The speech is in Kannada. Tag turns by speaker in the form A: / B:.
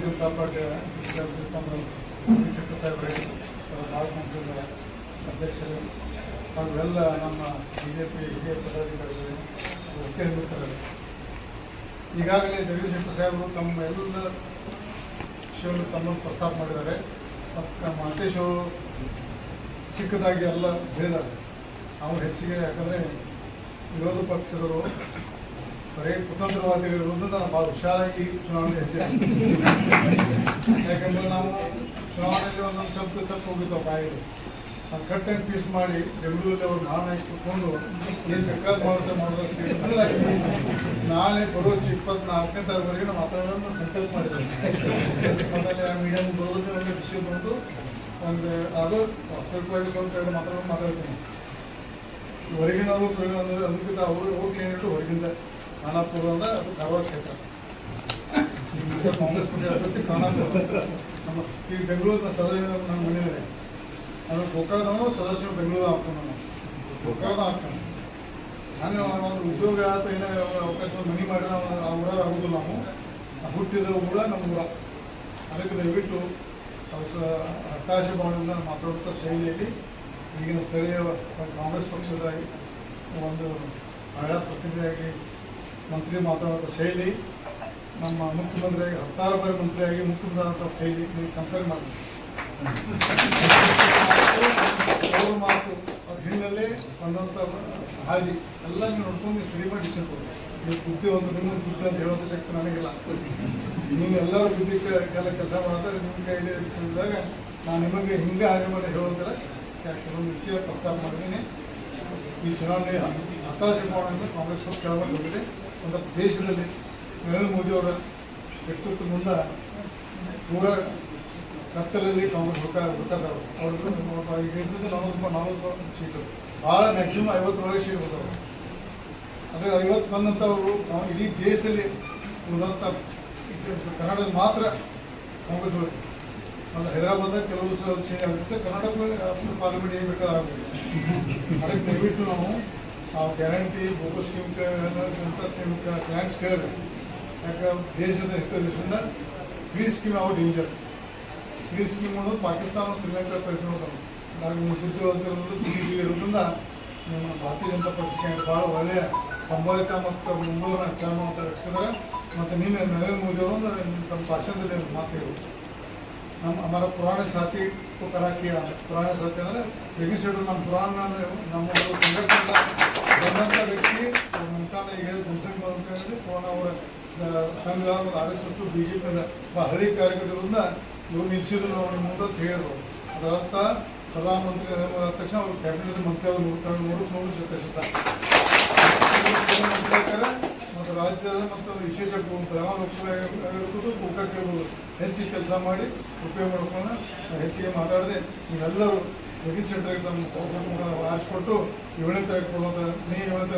A: ಜನತಾ ಪಾರ್ಟಿಯ ತಮ್ಮ ಶೆಟ್ಟಿ ಸಾಹೇಬ್ರೆ ಮಂತ್ರಿಗಳ ಅಧ್ಯಕ್ಷರು ಹಾಗೂ ಎಲ್ಲ ನಮ್ಮ ಬಿ ಜೆ ಪಿ ಹಿರಿಯ ಪದಾಧಿಕಾರಿಗಳಿಗೆ ಈಗಾಗಲೇ ಜಗದೀಶ್ ಶೆಟ್ಟಿ ಸಾಹೇಬರು ತಮ್ಮ ಎಲ್ಲ ವಿಷಯವನ್ನು ತಮ್ಮನ್ನು ಪ್ರಸ್ತಾಪ ಮಾಡಿದ್ದಾರೆ. ಮತ್ತು ನಮ್ಮ ಅಂತೇಶ್ ಅವರು ಚಿಕ್ಕದಾಗಿ ಎಲ್ಲ ಹೇಳಿದ್ದಾರೆ ಅವರು ಹೆಚ್ಚಿಗೆ ಯಾಕಂದರೆ ವಿರೋಧ ಪಕ್ಷದವರು ಬರೀ ಕುತಂತ್ರವಾದಿಗಳಿರುವುದು ನಾನು ಭಾಳ ಹುಷಾರಾಗಿ ಚುನಾವಣೆ ಯಾಕಂದರೆ ನಾವು ಚುನಾವಣೆಯಲ್ಲಿ ಒಂದೊಂದು ಶಬ್ದ ತಪ್ಪು ಹೋಗಿದ್ದಾವೆ ಬಾಯಿಗೆ. ಅದು ಕಟ್ ಆ್ಯಂಡ್ ಪೀಸ್ ಮಾಡಿ ಬೆಂಗಳೂರಲ್ಲಿ ಅವ್ರು ನಾಳೆ ಕುತ್ಕೊಂಡು ಏನು ಬೇಕಾದ ಮಾಡುತ್ತೆ ಮಾಡೋದಷ್ಟು ನಾಳೆ ಬರೋ ಇಪ್ಪತ್ನಾಲ್ಕನೇ ತಾರೀಕುವರೆಗೆ ನಾವು ಮಾತಾಡೋದನ್ನು ಸಂಕಲ್ಪ ಮಾಡಿದ್ದೇವೆ ಆ ಮೀಡಿಯಮ್ ಬರೋದು ಒಂದು ವಿಷಯ ಬಂದು ಒಂದು ಅದು ವಾಸ್ತವಿಕವಾಗಿ ಸ್ವಲ್ಪ ಎರಡು ಮಾತಾಡೋದು ಮಾತಾಡ್ತೀನಿ. ಹೊರಗಿನವರು ಅದಕ್ಕಿಂತ ಅವರು ಓಕೆ ಕ್ಯಾಂಡಿಡೇಟ್ ಹೊರಗಿಂದ ಖಾನಾಪುರ ಅಂದ್ರೆ ಅದು ಧಾರವಾಡ ಕ್ಷೇತ್ರ ಕಾಂಗ್ರೆಸ್ ಪಕ್ಷ ಅಭ್ಯರ್ಥಿ ಖಾನಾಪುರ ನಮ್ಮ ಈ ಬೆಂಗಳೂರಿನ ಸದಸ್ಯ ನನ್ನ ಮನೆಯಲ್ಲೇ ಅದು ಗೋಕಾಕದವನು ಸದಸ್ಯರು ಬೆಂಗಳೂರು ಹಾಕ್ತಾನೆ ನಾನು ಗೋಕಾಕದ ಹಾಕ್ತಾನೆ. ನಾನು ಒಂದು ಉದ್ಯೋಗ ಅಥವಾ ಏನೋ ಅವಕಾಶ ಮನಿ ಮಾಡಿದ ಆ ಊರಾಗ ಆಗುದಿಲ್ಲ ನಾವು ಹುಟ್ಟಿದ ಊರ ನಮ್ಮ ಊರ. ಅದಕ್ಕೆ ದಯವಿಟ್ಟು ಅವ್ರ ಸ- ಹತಾಶ ಭಾವನೆಯಿಂದ ಮಾತಾಡುತ್ತಾ ಶೈಲಿಯಲ್ಲಿ ಈಗಿನ ಸ್ಥಳೀಯ ಕಾಂಗ್ರೆಸ್ ಪಕ್ಷದ ಒಂದು ಮಹಿಳಾ ಪ್ರತಿನಿಧಿಯಾಗಿ ಮಂತ್ರಿ ಮಾತಾಡುವಂಥ ಶೈಲಿ, ನಮ್ಮ ಮುಖ್ಯಮಂತ್ರಿಯಾಗಿ, ಹತ್ತಾರು ಬಾರಿ ಮಂತ್ರಿಯಾಗಿ ಮುಖ್ಯಮಂತ್ರಿ ಶೈಲಿ ನೀವು ಕಂಪೇರ್ ಮಾಡಬೇಕು ಮಾತು, ಅವ್ರ ಹಿನ್ನೆಲೆ ಬಂದಂಥ ಹಾದಿ ಎಲ್ಲ ನೀವು ನೋಡ್ಕೊಂಡು ನೀವು ಸರಿ ಮಾಡಿ ನೀವು ಬುದ್ಧಿ ಒಂದು ನಿಮ್ಮ ಬುದ್ಧಿ ಅಂತ ಹೇಳುವಂಥ ಶಕ್ತಿ ನನಗಿಲ್ಲ. ನೀವು ಎಲ್ಲರೂ ಬುದ್ಧಿ ಕೆಲ ಕೆಲಸ ಮಾಡಿದ್ರೆ ನಿಮ್ಮ ಕೈಲಿ ಇದ್ದಾಗ ನಾನು ನಿಮಗೆ ಹಿಂಗೆ ಹಾಗೆ ಮಾಡಿ ಹೇಳೋದಿಲ್ಲ. ಕೆಲವೊಂದು ವಿಷಯ ಪ್ರಸ್ತಾಪ ಮಾಡಿದ್ದೀನಿ. ಈ ಚುನಾವಣೆ ಹತಾಶ ಮಾಡುವಂತ ಕಾಂಗ್ರೆಸ್ ಪಕ್ಷ ಬಂದಿದೆ ಒಂದು ದೇಶದಲ್ಲಿ ನರೇಂದ್ರ ಮೋದಿ ಅವರ ವ್ಯಕ್ತಿತ್ವ ಮುಂದ ಪೂರ ಕತ್ತಲಲ್ಲಿ ಕಾಂಗ್ರೆಸ್ ಹೋಗ್ತಾ ಹುಡುಕಾದವರು ಅವ್ರಿಗೆ ನಲವತ್ತು ನಲವತ್ತು ಸೀಟು. ಭಾಳ ಮ್ಯಾಕ್ಸಿಮಮ್ ಐವತ್ತರೊಳಗೆ ಸೀಟ್ ಹೋದವರು ಅದೇ ಐವತ್ತು ಬಂದಂಥವರು ಇಡೀ ದೇಶದಲ್ಲಿ ಉಳಿದಂಥ ಕನ್ನಡದಲ್ಲಿ ಮಾತ್ರ ಕಾಂಗ್ರೆಸ್ ಉಳಿತು ಮತ್ತು ಹೈದರಾಬಾದ್ ಕೆಲವು ಸಲ ಚೇಂಜ್ ಆಗುತ್ತೆ ಕರ್ನಾಟಕ ಪಾರ್ಲಿಮೆಂಟ್ ಏನು ಬೇಕಾಗುತ್ತೆ ಅದಕ್ಕೆ ದಯವಿಟ್ಟು ನಾವು ಆ ಗ್ಯಾರಂಟಿ ಬೋಗಸ್ ಸ್ಕೀಮ್ ಅಂತ ಕ್ಲೈಂಟ್ಸ್ ಕೇಳಿದ್ರೆ ಯಾಕೆ ದೇಶದ ಹಿತದೃಷ್ಟಿಯಿಂದ ಫ್ರೀ ಸ್ಕೀಮ್ ಯಾವ ಡೇಂಜರ್ ಫ್ರೀ ಸ್ಕೀಮ್ ಅನ್ನೋದು ಪಾಕಿಸ್ತಾನ ಶ್ರೀಲಂಕಾ ಪರಿಸ್ಥಿತಿ ನಾವು ಮುಗಿದಿರೋದ್ರಿಂದ ಟಿವಿ ಇರೋದ್ರಿಂದ ನಮ್ಮ ಭಾರತೀಯ ಜನತಾ ಪಕ್ಷಕ್ಕೆ ಭಾಳ ಒಳ್ಳೆಯ ಸಂಭಾವಿತ ಮತ್ತು ಮುಂಬೈನ ಕೆಲಸ ಅಂತ ವ್ಯಕ್ತಿದ್ದಾರೆ ಮತ್ತು ನೀನು ನರೇಂದ್ರ ಮೋದಿ ಅವರು ತಮ್ಮ ಭಾಷಣದಲ್ಲಿ ಒಂದು ಮಾತು ಹೇಳು ನಮ್ಮ ಹಮಾರ ಪುರಾಣ ಸಾಥಿ को करा किया ಪುರಾಣ ಸಾಥಿ ಅಂದರೆ ಜಗೀಶ್ ನಮ್ಮ ಪುರಾಣ ನಮ್ಮ ಒಂದು ಸಂಘಟನೆಯಿಂದ ಬಂದಂಥ ವ್ಯಕ್ತಿ ಮುಂತಾನ ಈಗ ಜನಸಂಘ ಅಂತಂದ್ರೆ ಪುರಾಣ ಅವರ Sangh R S S B J ಪಿಯಿಂದ ಹಳಿ ಕಾರ್ಯಕರ್ತರಿಂದ ಇವ್ರು ನಿಲ್ಸಿದ್ರು ನಾವು ನಿಮ್ಮ ಮುಂದೆ ಅಂತ ಹೇಳಿದ್ರು ಅದರ ಅರ್ಥ ಪ್ರಧಾನಮಂತ್ರಿ ನರೇಂದ್ರ ಮೋದಿ ಆದ ತಕ್ಷಣ ಅವ್ರು ಕ್ಯಾಬಿನೆಟ್ ಮಂತ್ರಿ ಅವರು ನೋಡ್ಕೊಂಡು ನೋಡಕ್ಕೆ ನೋಡಿ ಜೊತೆ ಮಂತ್ರಿ ಮತ್ತು ವಿಶೇಷ ಬೆಳಗಾವಿ ಲೋಕಸಭೆ ಆಗಿರ್ಬೋದು ಗೋಕಾಕ್ ಇರ್ಬೋದು ಹೆಚ್ಚಿಗೆ ಕೆಲಸ ಮಾಡಿ ಉಪಯೋಗ ಮಾಡ್ಕೊಂಡು ಹೆಚ್ಚಿಗೆ ಮಾತಾಡದೆ ನೀವೆಲ್ಲರೂ ಜಗದೀಶ್ ಶೆಟ್ಟರ್ ತಮ್ಮ ಆರಿಸ್ಕೊಟ್ಟು ಏಳನೇ ತಾರೀಕು ಕೊಡುವಂಥ ಮೇ ಏಳನೇ